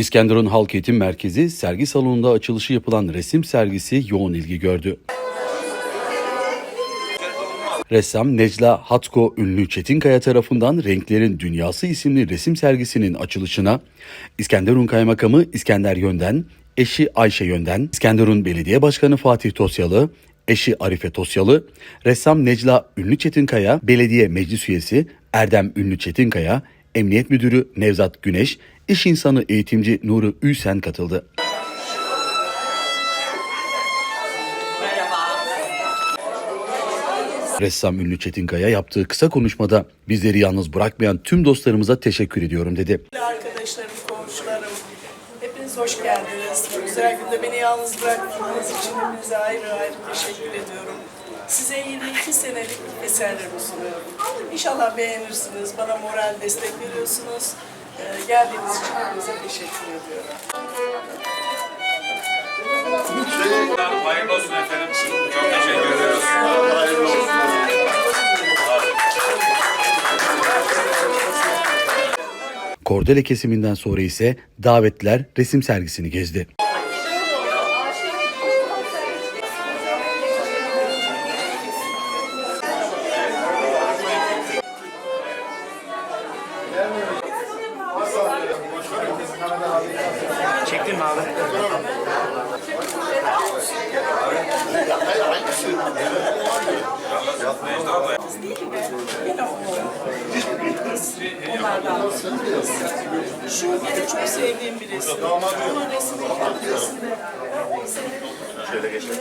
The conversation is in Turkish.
İskenderun Halk Eğitim Merkezi sergi salonunda açılışı yapılan resim sergisi yoğun ilgi gördü. Ressam Necla Hatko ünlü Çetinkaya tarafından Renklerin Dünyası isimli resim sergisinin açılışına İskenderun Kaymakamı İskender Yönden, eşi Ayşe Yönden, İskenderun Belediye Başkanı Fatih Tosyalı, eşi Arife Tosyalı, ressam Necla Ünlü Çetinkaya, belediye meclis üyesi Erdem Ünlü Çetinkaya, Emniyet Müdürü Nevzat Güneş, iş insanı eğitimci Nuri Ülsen katıldı. Ressam ünlü Çetinkaya yaptığı kısa konuşmada bizleri yalnız bırakmayan tüm dostlarımıza teşekkür ediyorum dedi. Arkadaşlarım, komşularım, hepiniz hoş geldiniz. Bu güzel günde beni yalnız bıraktığınız için hepinize ayrı ayrı teşekkür ediyorum. Size 22 senelik eserlerimi sunuyorum. İnşallah beğenirsiniz, bana moral destek veriyorsunuz. Ee, geldiğiniz için hepinize teşekkür ediyorum. Hayırlı olsun efendim. Çok teşekkür ederiz. Kordele kesiminden sonra ise davetler resim sergisini gezdi. Çektin mi abi? Onlardan. Şu benim çok sevdiğim bir resim. Onun resmi kendisinde. Şöyle geçelim.